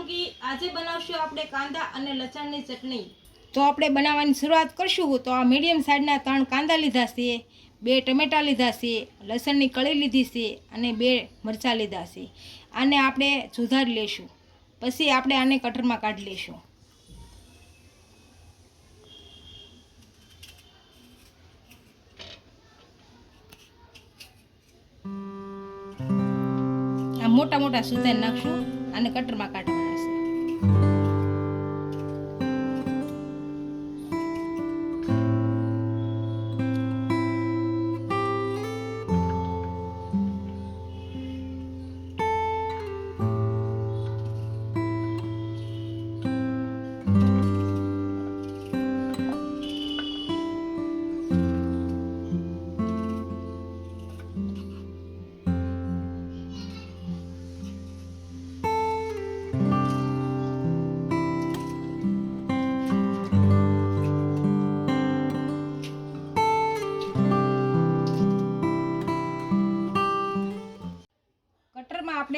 સોલંકી આજે બનાવશું આપણે કાંદા અને લસણની ચટણી. તો આપણે બનાવવાની શરૂઆત કરશું તો આ મીડિયમ સાઇઝના ત્રણ કાંદા લીધા છે. બે ટમેટાં લીધા છે. લસણની કળી લીધી છે અને બે મરચાં લીધા છે. આને આપણે સુધારી લેશું. પછી આપણે આને કટરમાં કાઢી લેશું. મોટા મોટા સુધારી નાખશું અને કટરમાં કાઢવાના છે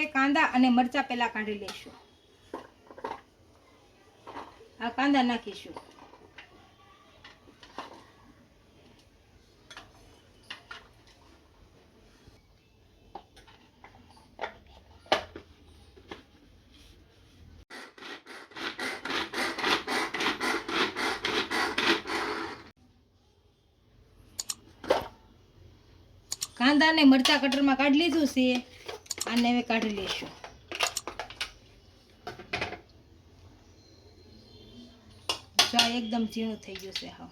આપણે કાંદા અને મરચાં પહેલા કાઢી લઈશું. આ કાંદા નાખીશું. કાંદા ને મરચાં કટરમાં કાઢી લીધું છે. આને કાઢી લઈશું. જો એકદમ ઝીણું થઈ ગયું છે, હા.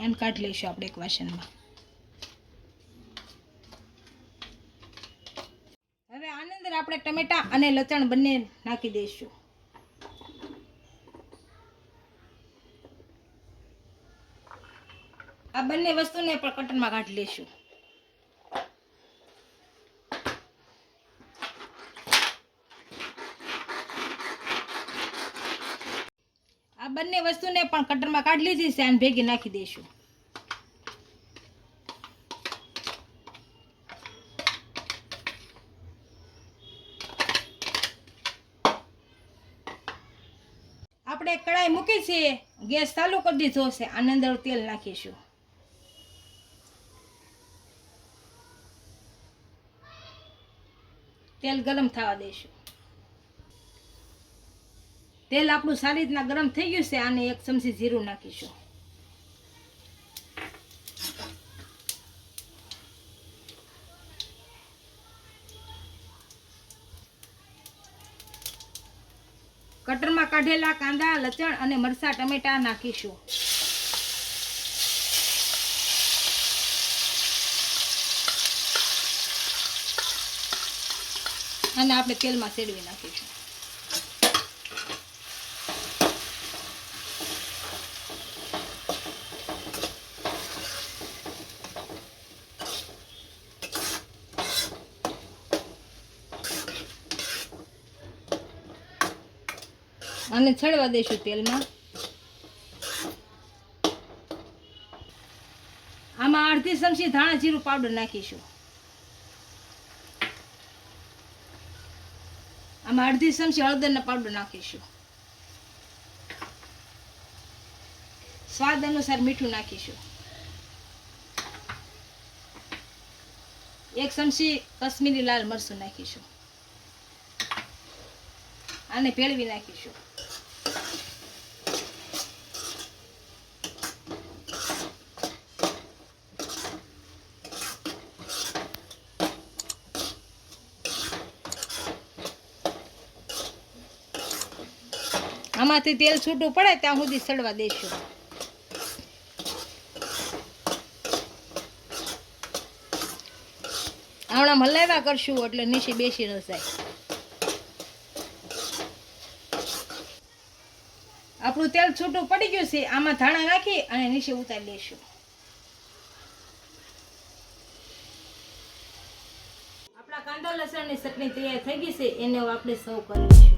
આને કાઢી લઈશું આપણે એક વાસણમાં. હવે આની અંદર આપણે ટમેટા અને લસણ બંને નાખી દઈશું. આ બંને વસ્તુને પણ કટરમાં કાઢી લઈશું આ બંને વસ્તુને પણ કટરમાં કાઢી લીધી છે અને ભેગી નાખી દઈશું. આપણે કડાઈ મૂકી છે, ગેસ ચાલુ કરી દીધો છે, આની અંદર તેલ નાખીશું. તેલ ગરમ થવા દઈશું. તેલ આપણું સારી રીતના ગરમ થઈ ગયું છે, આને એક ચમચી જીરું નાખીશું. કટરમાં કાઢેલા કાંદા, લચણ અને મરચાં, ટમેટા નાખીશું. અને આપણે તેલમાં સેડવી નાખીશું. અને છડવા દઈશું તેલમાં. આમાં અડધી ચમચી ધાણા જીરું પાવડર નાખીશું. આમાં અડધી ચમચી હળદરનો પાવડર નાખીશું. સ્વાદ અનુસાર મીઠું નાખીશું. એક ચમચી કશ્મીરી લાલ મરચું નાખીશું. આને ભેળવી નાખીશું. આમાંથી તેલ છૂટું પડે ત્યાં સુધી સડવા દઈશું હમણાં હલાવ્યા કરશું એટલે નીચે બેસી ન આપણું તેલ છૂટું પડી ગયું છે, આમાં ધાણા નાખી અને નીચે ઉતારી લેશું આપણા કાંદા લસણની ચટણી તૈયાર થઈ ગઈ છે, એને આપણે સર્વ